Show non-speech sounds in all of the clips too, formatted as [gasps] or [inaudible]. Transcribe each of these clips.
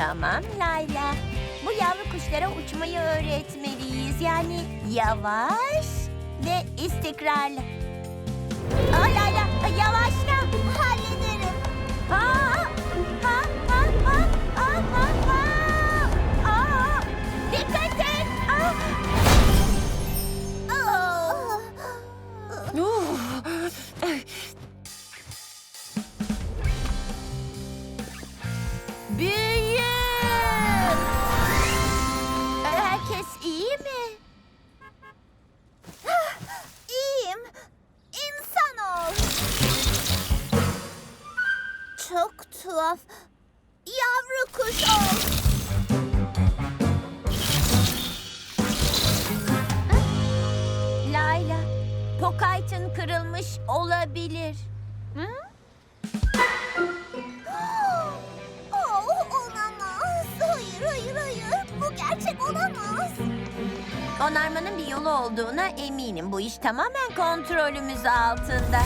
Tamam Layla. Bu yavru kuşlara uçmayı öğretmeliyiz. Yani yavaş ve istikrarlı. Pokayt'ın kırılmış olabilir. Hı? [gasps] Oh, olamaz. Hayır, hayır, hayır. Bu gerçek olamaz. Onarmanın bir yolu olduğuna eminim. Bu iş tamamen kontrolümüz altında.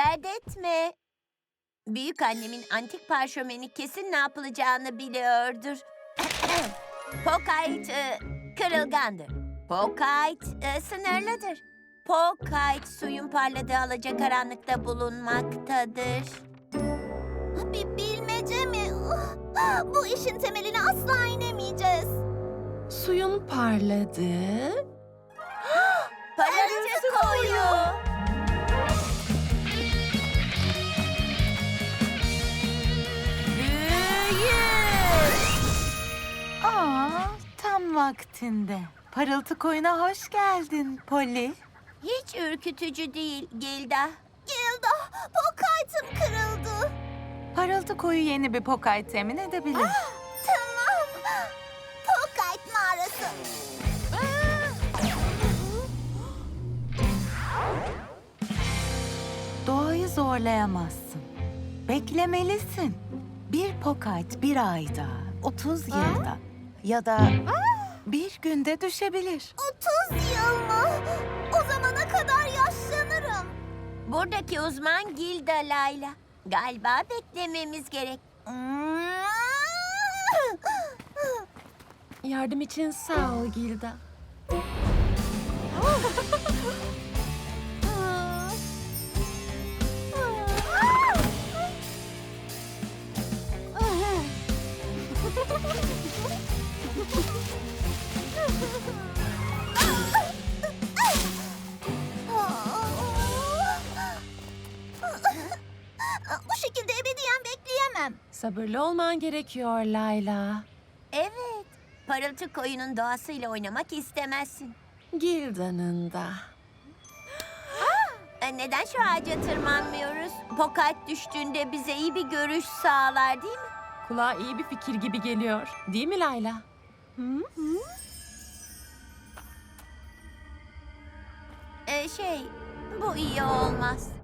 Dert etme. Büyük annemin antik parşömeni kesin ne yapılacağını biliyordur. [clears throat] Pokayt e, kırılgandır. Pokayt e, sınırlıdır. Pokayt suyun parladığı alacakaranlıkta bulunmaktadır. Bir bilmece mi? Bu işin temeline asla inemeyeceğiz. Suyun parladığı... tam vaktinde. Parıltı koyuna hoş geldin Polly. Hiç ürkütücü değil Gilda. Gilda, pokaytım kırıldı. Parıltı koyu yeni bir pokay temin edebilir. Tamam. Pokayt mağarası. Doğayı zorlayamazsın. Beklemelisin. Bir pokayt bir ayda, 30 yılda ya da bir günde düşebilir. 30 yıl mı? O zamana kadar yaşlanırım. Buradaki uzman Gilda Layla. Galiba beklememiz gerek. Yardım için sağ ol Gilda. [laughs] Bu şekilde ebediyen bekleyemem. Sabırlı olman gerekiyor Layla. Evet. Parıltı koyunun doğasıyla oynamak istemezsin. Gilda'nın da. E, Neden şu ağaca tırmanmıyoruz? Pokat düştüğünde bize iyi bir görüş sağlar değil mi? Kulağa iyi bir fikir gibi geliyor. Değil mi Layla? E, şey, bu iyi olmaz.